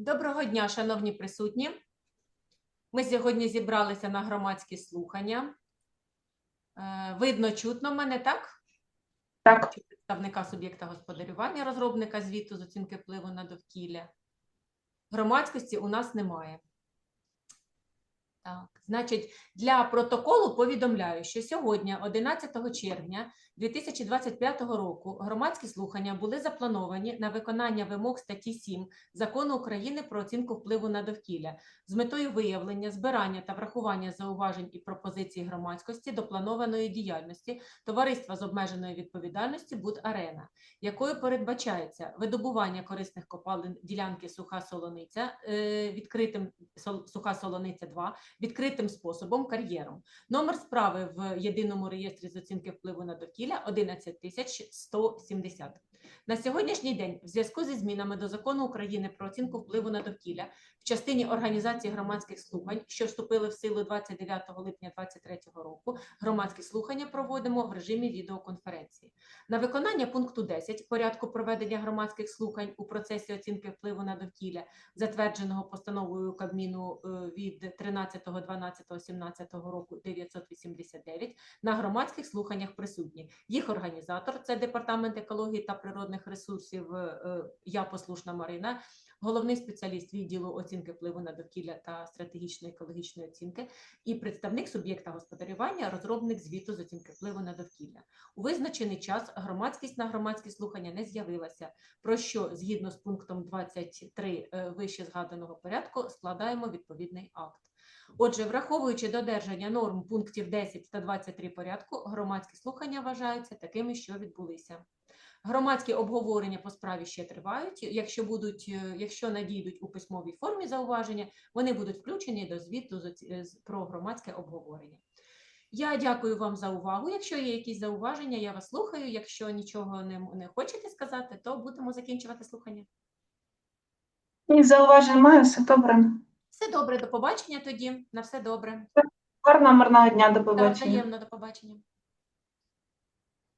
Доброго дня, шановні присутні. Ми сьогодні зібралися на громадські слухання. Е, Видно, чутно мене, так? Так, Представника суб'єкта господарювання, розробника звіту з оцінки впливу на довкілля. Громадськості у нас немає. Так, значить, для протоколу повідомляю, що сьогодні, 11 червня 2025 року, громадські слухання були заплановані на виконання вимог статті 7 Закону України про оцінку впливу на довкілля з метою виявлення, збирання та врахування зауважень і пропозицій громадськості до планованої діяльності товариства з обмеженою відповідальністю Буд-Арена, якою передбачається видобування корисних копалин ділянки суха солониця е, відкритим суха солониця 2 відкритим способом кар'єром. Номер справи в єдиному реєстрі з оцінки впливу на довкілля 11170. На сьогоднішній день, в зв'язку зі змінами до закону України про оцінку впливу на довкілля в частині організації громадських слухань, що вступили в силу 29 липня 2023 року, громадські слухання проводимо в режимі відеоконференції. На виконання пункту 10 порядку проведення громадських слухань у процесі оцінки впливу на довкілля, затвердженого постановою Кабміну е, від 13.12.17 року 989, на громадських слуханнях присутні. Їх організатор це департамент екології та природних ресурсів. е, Я послушна Марина, головний спеціаліст відділу оцінки впливу на довкілля та стратегічної екологічної оцінки, і представник суб'єкта господарювання, розробник звіту з оцінки впливу на довкілля. У визначений час громадськість на громадські слухання не з'явилася, про що згідно з пунктом 23 е, вище згаданого порядку складаємо відповідний акт. Отже, враховуючи додержання норм пунктів 10 та 23 порядку, громадські слухання вважаються такими, що відбулися. Громадські обговорення по справі ще тривають. Якщо будуть, е, якщо надійдуть у письмовій формі зауваження, вони будуть включені до звіту про громадське обговорення. Я дякую вам за увагу. Якщо є якісь зауваження, я вас слухаю. Якщо нічого не, не хочете сказати, то будемо закінчувати слухання. ні зауважень маю, все добре. Все добре, до побачення тоді. На все добре. Гарного мирного дня, до побачення. взаємно до побачення.